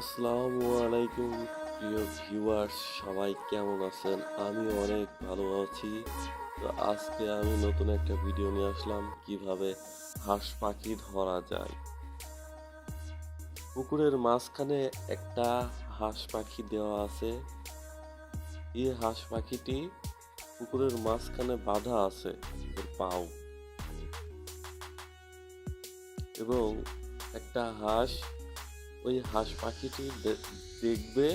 আসসালামু আলাইকুম, প্রিয় ভিউয়ার্স সবাই কেমন আছেন? আমি অনেক ভালো আছি। তো আজকে আমি নতুন একটা ভিডিও নিয়ে আসলাম, কীভাবে হাঁস পাখি ধরা যায়। পুকুরের মাঝখানে একটা হাঁস পাখি দেওয়া আছে। এই হাঁস পাখিটি পুকুরের মাঝখানে বাঁধা আছে পাও। এবং একটা হাঁস ওই হাঁস পাখিটি দেখবে,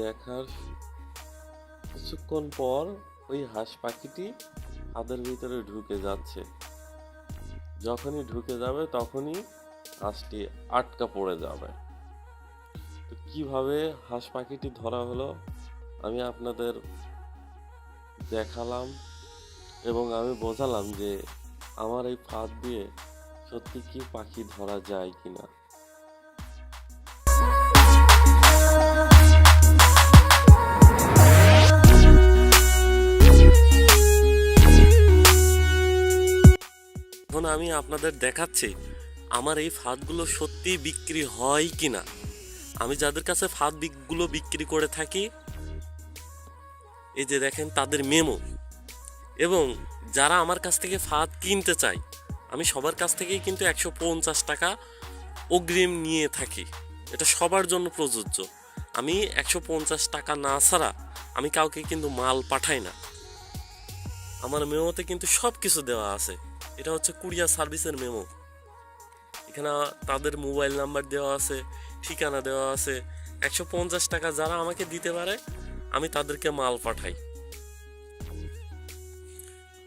দেখার কিছুক্ষণ পর ওই হাঁস পাখিটি হাতের ভিতরে ঢুকে যাচ্ছে। যখনই ঢুকে যাবে তখনই হাঁসটি আটকা পড়ে যাবে। তো কীভাবে হাঁস পাখিটি ধরা হলো আমি আপনাদের দেখালাম এবং আমি বোঝালাম যে আমার এই ফাঁদ দিয়ে সত্যি কি পাখি ধরা যায় কিনা। আমি আপনাদের দেখাচ্ছি, আমার এই ফাঁদগুলো সত্যি বিক্রি হয় কি না। আমি যাদের কাছে ফাঁদ বিকগুলো বিক্রি করে থাকি, এই যে দেখেন তাদের মেমো, এবং যারা আমার কাছ থেকে ফাঁদ কিনতে চায়, আমি সবার কাছ থেকেই কিন্তু একশো পঞ্চাশ টাকা অগ্রিম নিয়ে থাকি। এটা সবার জন্য প্রযোজ্য। আমি একশো পঞ্চাশ টাকা না ছাড়া আমি কাউকে কিন্তু মাল পাঠাই না। আমার মেমোতে কিন্তু সব কিছু দেওয়া আছে। এটা হচ্ছে কুরিয়ার সার্ভিসের মেমো। এখানে তাদের মোবাইল নাম্বার দেওয়া আছে, ঠিকানা দেওয়া আছে। একশো পঞ্চাশ টাকা যারা আমাকে দিতে পারে, আমি তাদেরকে মাল পাঠাই।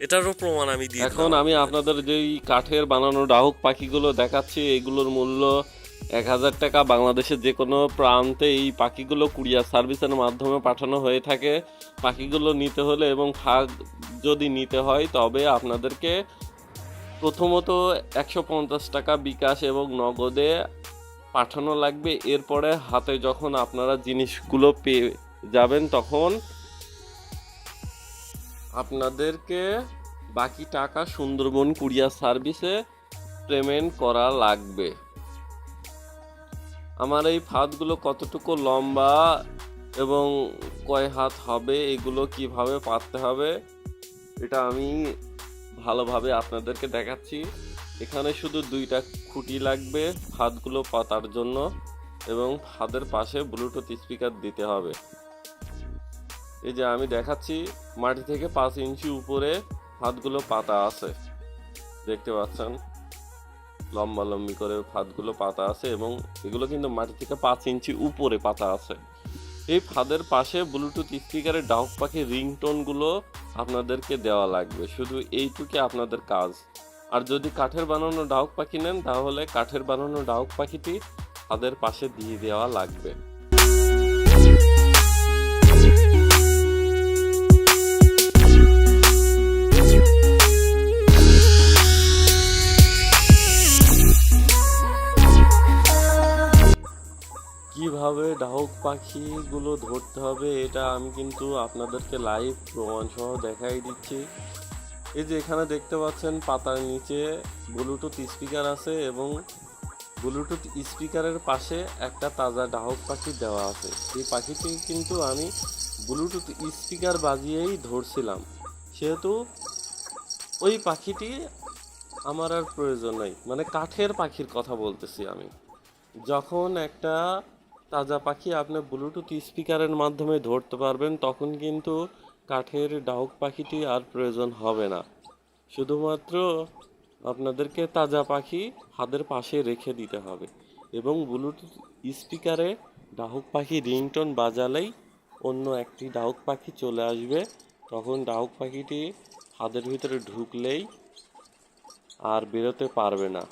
এটারও প্রমাণ আমি দিই এখন আমি আপনাদের যেই কাঠের বানানো ডাহুক পাখিগুলো দেখাচ্ছি, এগুলোর মূল্য এক হাজার টাকা। বাংলাদেশের যে কোনো প্রান্তে এই পাখিগুলো কুরিয়ার সার্ভিসের মাধ্যমে পাঠানো হয়ে থাকে। পাখিগুলো নিতে হলে এবং ফাঁক যদি নিতে হয়, তবে আপনাদেরকে প্রথমত একশো পঞ্চাশ টাকা বিকাশ এবং নগদে পাঠানো লাগবে। এরপরে হাতে যখন আপনারা জিনিসগুলো পেয়ে যাবেন তখন আপনাদেরকে বাকি টাকা সুন্দরবন কুরিয়ার সার্ভিসে পেমেন্ট করা লাগবে। আমার এই ফাঁদগুলো কতটুকু লম্বা এবং কয় হাত হবে, এগুলো কীভাবে পাততে হবে, এটা আমি ভালোভাবে আপনাদেরকে দেখাচ্ছি। এখানে শুধু দুইটা খুঁটি লাগবে ফাঁদগুলো পাতার জন্য এবং ফাঁদের পাশে ব্লুটুথ স্পিকার দিতে হবে। এই যে আমি দেখাচ্ছি, মাটি থেকে পাঁচ ইঞ্চি উপরে ফাঁদগুলো পাতা আছে। দেখতে পাচ্ছেন? লম্বা লম্বি করে ফাঁদগুলো পাতা আছে এবং এগুলো কিন্তু মাটি থেকে পাঁচ ইঞ্চি উপরে পাতা আছে। এই ফাঁদের পাশে ব্লুটুথ স্পিকারের ডাউক পাখির রিংটোনগুলো আপনাদেরকে দেওয়া লাগবে। শুধু এইটুকু আপনাদের কাজ। আর যদি কাঠের বানানো ডাউক পাখি নেন, তাহলে কাঠের বানানো ডাউক পাখিটি ফাঁদের পাশে দিয়ে দেওয়া লাগবে। কীভাবে ডাহুক পাখিগুলো ধরতে হবে এটা আমি কিন্তু আপনাদেরকে লাইভ প্রমাণ সহ দেখাই দিচ্ছি। এই যে এখানে দেখতে পাচ্ছেন পাতার নিচে ব্লুটুথ স্পিকার আছে এবং ব্লুটুথ স্পিকারের পাশে একটা তাজা ডাহক পাখি দেওয়া আছে। এই পাখিটি কিন্তু আমি ব্লুটুথ স্পিকার বাজিয়েই ধরছিলাম। সেহেতু ওই পাখিটি আমার আর প্রয়োজন নাই। মানে কাঠের পাখির কথা বলতেছি আমি। যখন একটা তাজা পাখি আপনি ব্লুটুথ স্পিকারের মাধ্যমে ধরতে পারবেন, তখন কিন্তু কাঠের ডাউক পাখিটি আর প্রয়োজন হবে না। শুধুমাত্র আপনাদেরকে তাজা পাখি হাতের পাশে রেখে দিতে হবে এবং ব্লুটুথ স্পিকারে ডাহুক পাখি রিংটোন বাজালেই অন্য একটি ডাহুক পাখি চলে আসবে। তখন ডাহুক পাখিটি হাতের ভিতরে ঢুকলেই আর বেরোতে পারবে না।